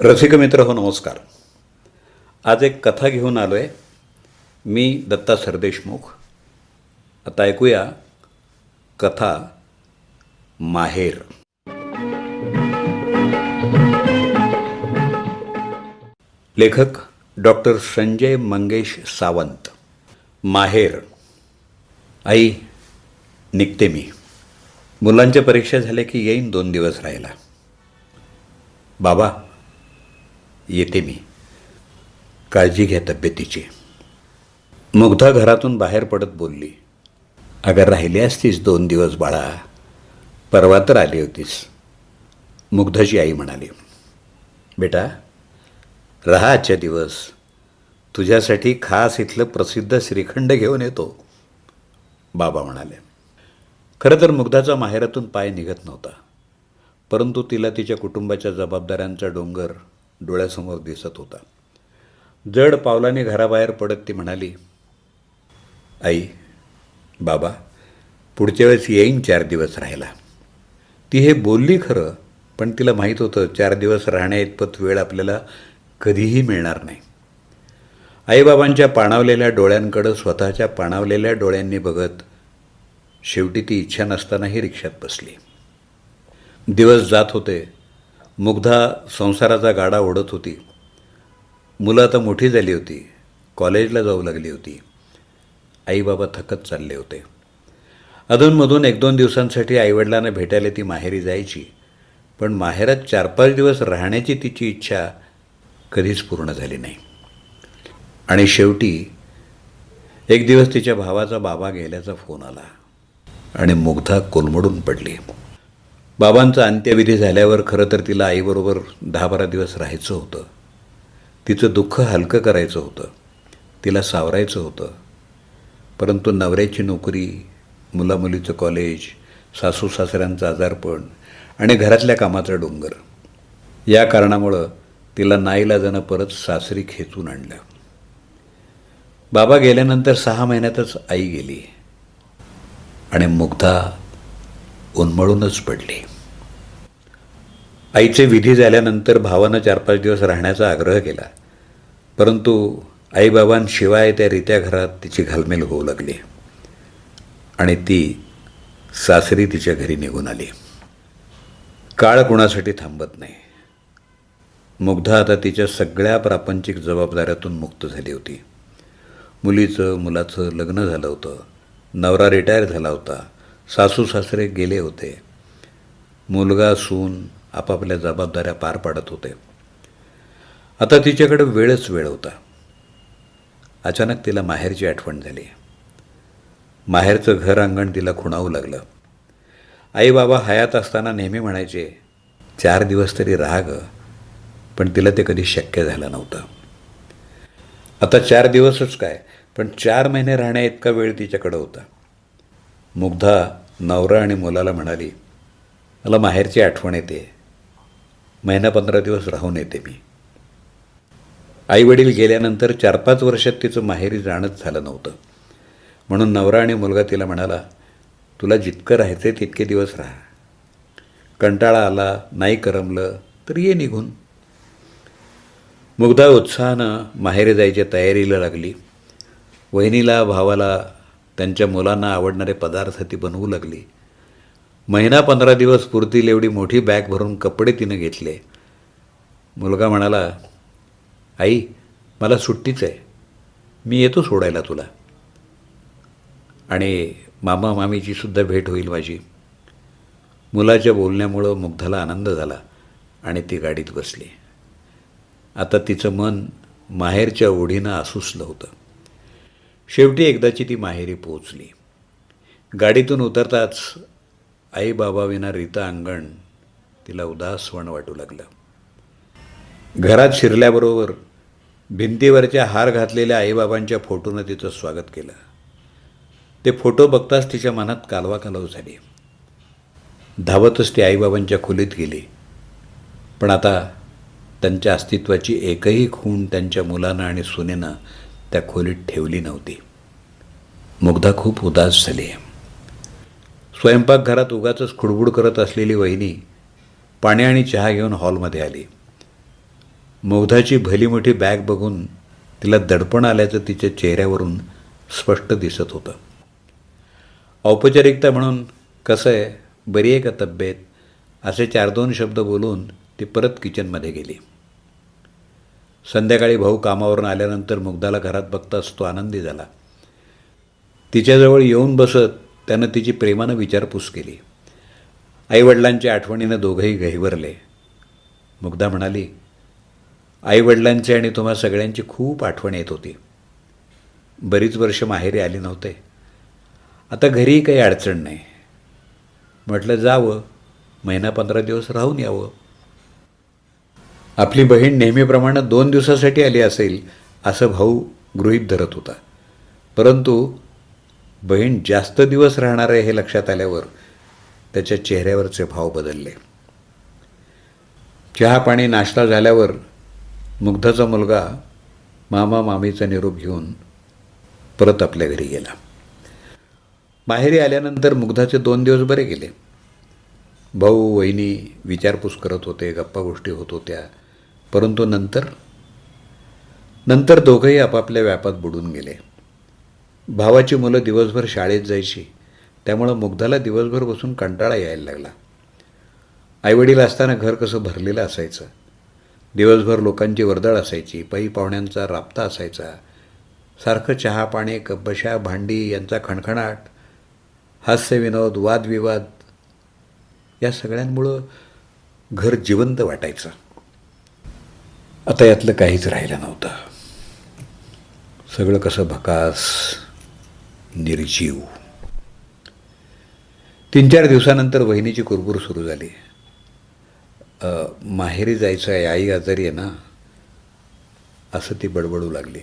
रसिक मित्र हो नमस्कार. आज एक कथा घेऊन आलो आहे मी दत्ता सरदेशमुख. आता ऐकूया कथा माहेर. लेखक डॉक्टर संजय मंगेश सावंत. माहेर. आई निघते मी. मुलांच्या परीक्षा झाल्या की येईन दोन दिवस राहायला. बाबा येते मी. काळजी घ्या तब्येतीची. मुग्धा घरातून बाहेर पडत बोलली. अगर राहिली असतीस दोन दिवस बाळा. परवा तर आली होतीस. मुग्धाची आई म्हणाली बेटा राहा आजच्या दिवस. तुझ्यासाठी खास इथलं प्रसिद्ध श्रीखंड घेऊन येतो. बाबा म्हणाले खरं तर मुग्धाचा माहेरातून पाय निघत नव्हता. परंतु तिला तिच्या कुटुंबाच्या जबाबदाऱ्यांचा डोंगर डोळ्यासमोर दिसत होता. जड पावलाने घराबाहेर पडत ती म्हणाली आई बाबा पुढच्या वेळेस येईन चार दिवस राहायला. ती हे बोलली खरं पण तिला माहीत होतं चार दिवस राहण्याइतपत वेळ आपल्याला कधीही मिळणार नाही. आईबाबांच्या पाणावलेल्या डोळ्यांकडं स्वतःच्या पाणावलेल्या डोळ्यांनी बघत शेवटी ती इच्छा नसतानाही रिक्षात बसली. दिवस जात होते मुग्धा संसाराचा गाडा ओढत होती. मुलं आता मोठी झाली होती. कॉलेजला जाऊ लागली होती. आईबाबा थकत चालले होते. अधूनमधून एक दोन दिवसांसाठी आईवडिलांना भेटायला ती माहेरी जायची. पण माहेरात चार पाच दिवस राहण्याची तिची इच्छा कधीच पूर्ण झाली नाही. आणि शेवटी एक दिवस तिच्या भावाचा बाबा गेल्याचा फोन आला. आणि मुग्धा कोलमडून पडली. बाबांचा अंत्यविधी झाल्यावर खरं तर तिला आईबरोबर दहा बारा दिवस राहायचं होतं. तिचं दुःख हलकं करायचं होतं. तिला सावरायचं होतं. परंतु नवऱ्याची नोकरी मुलामुलीचं कॉलेज सासू सासऱ्यांचं आजारपण आणि घरातल्या कामाचा डोंगर. या कारणामुळं तिला नाईलाजानं परत सासरी खेचून आणलं. बाबा गेल्यानंतर सहा महिन्यातच आई गेली आणि मुग्धा उन्मळूनच पडली. आईचे विधी झाल्यानंतर भावानं चार पाच दिवस राहण्याचा आग्रह केला. परंतु आईबाबांशिवाय त्या रित्या घरात तिची घालमेल होऊ लागली. आणि ती सासरी तिच्या घरी निघून आली. काळ कुणासाठी थांबत नाही. मुग्धा आता तिच्या सगळ्या प्रापंचिक जबाबदाऱ्यातून मुक्त झाली होती. मुलीचं मुलाचं लग्न झालं होतं. नवरा रिटायर झाला होता. सासू सासरे गेले होते. मुलगा सून आपापल्या जबाबदाऱ्या पार पाडत होते. आता तिच्याकडे वेळच वेळ होता. अचानक तिला माहेरची आठवण झाली. माहेरचं घर अंगण तिला खुणावू लागलं. आई बाबा हयात असताना नेहमी म्हणायचे चार दिवस तरी राहा ग पण तिला ते कधी शक्य झालं नव्हतं. आता चार दिवसच काय पण चार महिने राहण्या इतका वेळ तिच्याकडं होता. मुग्धा नवरा आणि मुलाला म्हणाली मला माहेरची आठवण येते. महिना पंधरा दिवस राहून येते मी. आईवडील गेल्यानंतर चार पाच वर्षात तिचं माहेरी जाणंच झालं नव्हतं. म्हणून नवरा आणि मुलगा तिला म्हणाला तुला जितकं राहायचं आहे तितके दिवस राहा. कंटाळा आला नाही करमलं तर ये निघून. मुग्धा उत्साहानं माहेरी जायच्या तयारीला लागली. वहिनीला भावाला त्यांच्या मुलांना आवडणारे पदार्थ ती बनवू लागली. महिना पंधरा दिवस पुरतील एवढी मोठी बॅग भरून कपडे तिनं घेतले. मुलगा म्हणाला आई मला सुट्टीच आहे. मी येतो सोडायला तुला. आणि मामा मामीची सुद्धा भेट होईल माझी. मुलाच्या बोलण्यामुळं मुग्धाला आनंद झाला आणि ती गाडीत बसली. आता तिचं मन माहेरच्या ओढीनं आसुसलं होतं. शेवटी एकदाची ती माहेरी पोचली गाडीतून उतरताच आईबाबाविना रीता अंगण तिला उदासवण वाटू लागलं. घरात शिरल्याबरोबर भिंतीवरच्या हार घातलेल्या आईबाबांच्या फोटोनं तिचं स्वागत केलं. ते फोटो बघताच तिच्या मनात कालवा कालव झाली. धावतच ती आईबाबांच्या खोलीत गेली. पण आता त्यांच्या अस्तित्वाची एकही खूण त्यांच्या मुलानं आणि सुनेनं त्या खोलीत ठेवली नव्हती. मुग्धा खूप उदास झाली. स्वयंपाकघरात उगाच खुडबुड करत असलेली वहिनी पाणी आणि चहा घेऊन हॉलमध्ये आली. मुग्धाची भली मोठी बॅग बघून तिला दडपण आल्याचं तिच्या चेहऱ्यावरून स्पष्ट दिसत होतं. औपचारिकता म्हणून कसं आहे? बरी आहे का तब्येत? असे चार दोन शब्द बोलून ती परत किचनमध्ये गेली. संध्याकाळी भाऊ कामावरून आल्यानंतर मुग्धाला घरात बघताच तो आनंदी झाला. तिच्याजवळ येऊन बसत त्यानं तिची प्रेमानं विचारपूस केली. आईवडिलांच्या आठवणीनं दोघंही गहिवरले मुग्धा म्हणाली आईवडिलांची आणि तुम्हा सगळ्यांची खूप आठवण येत होती. बरीच वर्ष माहेरी आली नव्हते. आता घरीही काही अडचण नाही. म्हटलं जावं. महिना पंधरा दिवस राहून यावं. आपली बहीण नेहमीप्रमाणे दोन दिवसासाठी आली असेल असं भाऊ गृहीत धरत होता. परंतु बहीण जास्त दिवस राहणार आहे हे लक्षात आल्यावर त्याच्या चेहऱ्यावरचे भाव बदलले. चहा पाणी नाश्ता झाल्यावर मुग्धाचा मुलगा मामा मामीचा निरोप घेऊन परत आपल्या घरी गेला. माहेरी आल्यानंतर मुग्धाचे दोन दिवस बरे गेले. भाऊ वहिनी विचारपूस करत होते गप्पा गोष्टी होत होत्या. परंतु नंतर नंतर दोघंही आपापल्या व्यापात बुडून गेले. भावाची मुलं दिवसभर शाळेत जायची. त्यामुळं मुग्धाला दिवसभर बसून कंटाळा यायला लागला. आईवडील असताना घर कसं भरलेलं असायचं. दिवसभर लोकांची वर्दळ असायची पै पाहुण्यांचा राबता असायचा. सारखं चहा पाणी कब्बशा भांडी यांचा खणखणाट हास्यविनोद वादविवाद या सगळ्यांमुळं घर जिवंत वाटायचं. आता यातलं काहीच राहिलं नव्हतं. सगळं कसं भकास निर्जीव. तीन चार दिवसानंतर वहिनीची कुरबूर सुरू झाली. माहेरी जायचं आहे आई आजारी आहे ना असं ती बडबडू लागली.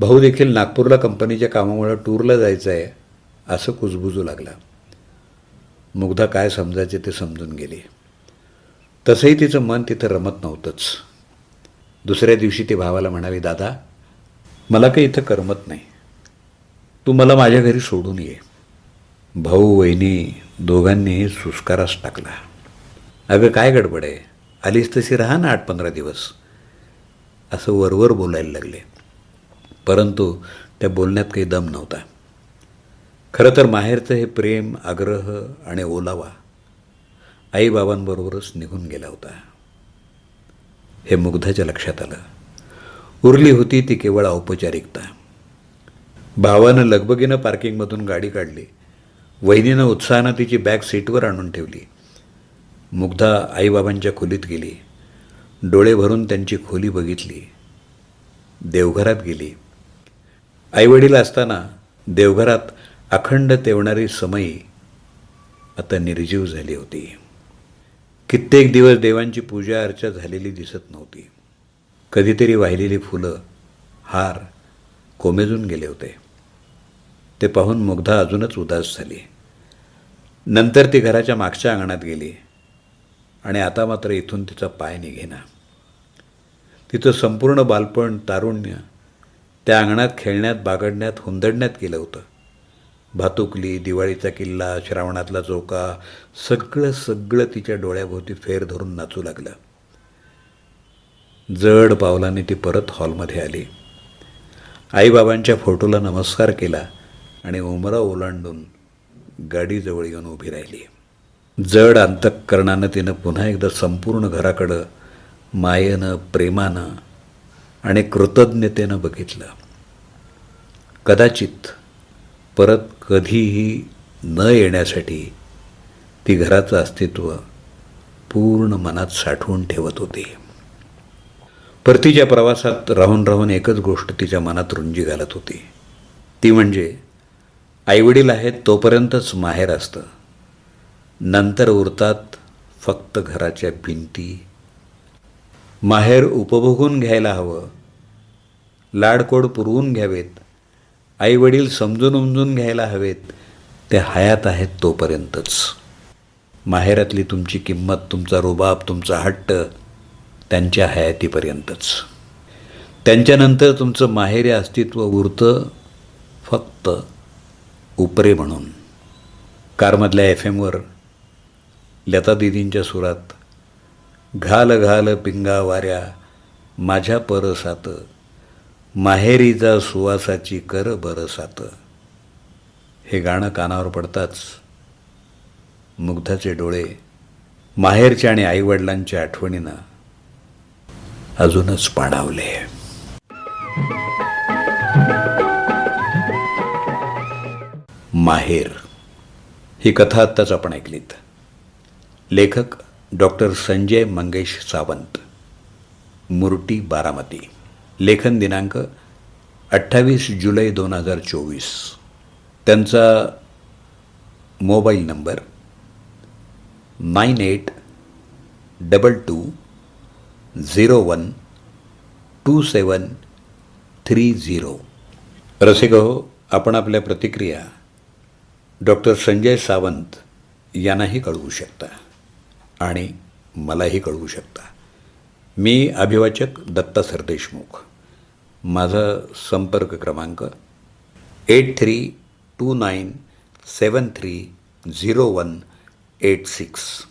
भाऊ देखील नागपूरला कंपनीच्या कामामुळे टूरला जायचं आहे असं कुजबुजू लागला. मुग्धा काय समजायचे ते समजून गेली. तसंही तिचं मन तिथं रमत नव्हतंच. दुसऱ्या दिवशी ती भावाला म्हणाली दादा मला काही इथं करमत नाही. तू मला माझ्या घरी सोडून ये. भाऊ वहिनी दोघांनीही सुस्कारास टाकला. अगं काय गडबड आहे? आलीस तशी राहा ना आठ पंधरा दिवस. असं वरवर बोलायला लागले. परंतु त्या बोलण्यात काही दम नव्हता. खरं तर माहेरचं हे प्रेम आग्रह आणि ओलावा आईबाबांबरोबरच निघून गेला होता. हे मुग्धाच्या लक्षात आलं. उरली होती ती केवळ औपचारिकता. भावानं लगबगीनं पार्किंगमधून गाडी काढली. वहिनीनं उत्साहानं तिची बॅग सीटवर आणून ठेवली. मुग्धा आईबाबांच्या खोलीत गेली. डोळे भरून त्यांची खोली बघितली. देवघरात गेली. आईवडील असताना देवघरात अखंड तेवणारी समयी आता निर्जीव झाली होती. कित्येक दिवस देवांची पूजा अर्चा झालेली दिसत नव्हती. कधीतरी वाहिलेली फुलं हार कोमेजून गेले होते. ते पाहून मुग्धा अजूनच उदास झाली. नंतर ती घराच्या मागच्या अंगणात गेली आणि आता मात्र इथून तिचा पाय निघेना. तिचं संपूर्ण बालपण तारुण्य त्या अंगणात खेळण्यात बागडण्यात हुंदडण्यात गेलं होतं. भातुकली दिवाळीचा किल्ला श्रावणातला चौका सगळं सगळं तिच्या डोळ्याभोवती फेर धरून नाचू लागलं. जड पावलाने ती परत हॉलमध्ये आली. आईबाबांच्या फोटोला नमस्कार केला. आणि उमरा ओलांडून गाडीजवळ येऊन उभी राहिली. जड अंतःकरणानं तिनं पुन्हा एकदा संपूर्ण घराकडं मायेनं प्रेमानं आणि कृतज्ञतेनं बघितलं. कदाचित परत कधीही न येण्यासाठी ती घराचं अस्तित्व पूर्ण मनात साठवून ठेवत होती. परतीच्या प्रवासात राहून राहून एकच गोष्ट तिच्या मनात रुंजी घालत होती. ती म्हणजे आईवडील आहेत तोपर्यंतच माहेर असतं. नंतर उरतात फक्त घराच्या भिंती. माहेर उपभोगून घ्यायला हवं. लाडकोड पुरवून घ्यावेत. आईवडील समजून उमजून घ्यायला हवेत. ते हयात आहेत तोपर्यंतच. माहेरातली तुमची किंमत तुमचा रुबाब तुमचा हट्ट त्यांच्या हयातीपर्यंतच. त्यांच्यानंतर तुमचं माहेरी अस्तित्व उरतं फक्त उपरे म्हणून. कारमधल्या एफ एमवर लता दिदींच्या सुरात घाल घाल पिंगा वाऱ्या माझ्या परसात माहेरीचा सुवासाची कर बरसात. हे गाणं कानावर पडताच मुग्धाचे डोळे माहेरच्या आणि आईवडिलांच्या आठवणीनं अजूनच पाडावले माहेर. ही कथा आत्ताच आपण ऐकलीत. लेखक डॉक्टर संजय मंगेश सावंत. मुरटी बारामती. लेखन दिनांक अठ्ठावीस जुलै दोन हजार चोवीस. त्यांचा mobile number nine eight double two zero one two seven three zero. रसिक हो आपण आपल्या प्रतिक्रिया डॉक्टर संजय सावंत यांनाही कळवू शकता आणि मलाही कळवू शकता. मी अभिवाचक दत्ता सरदेशमुख. माझा संपर्क क्रमांक eight three two nine seven three zero one eight six.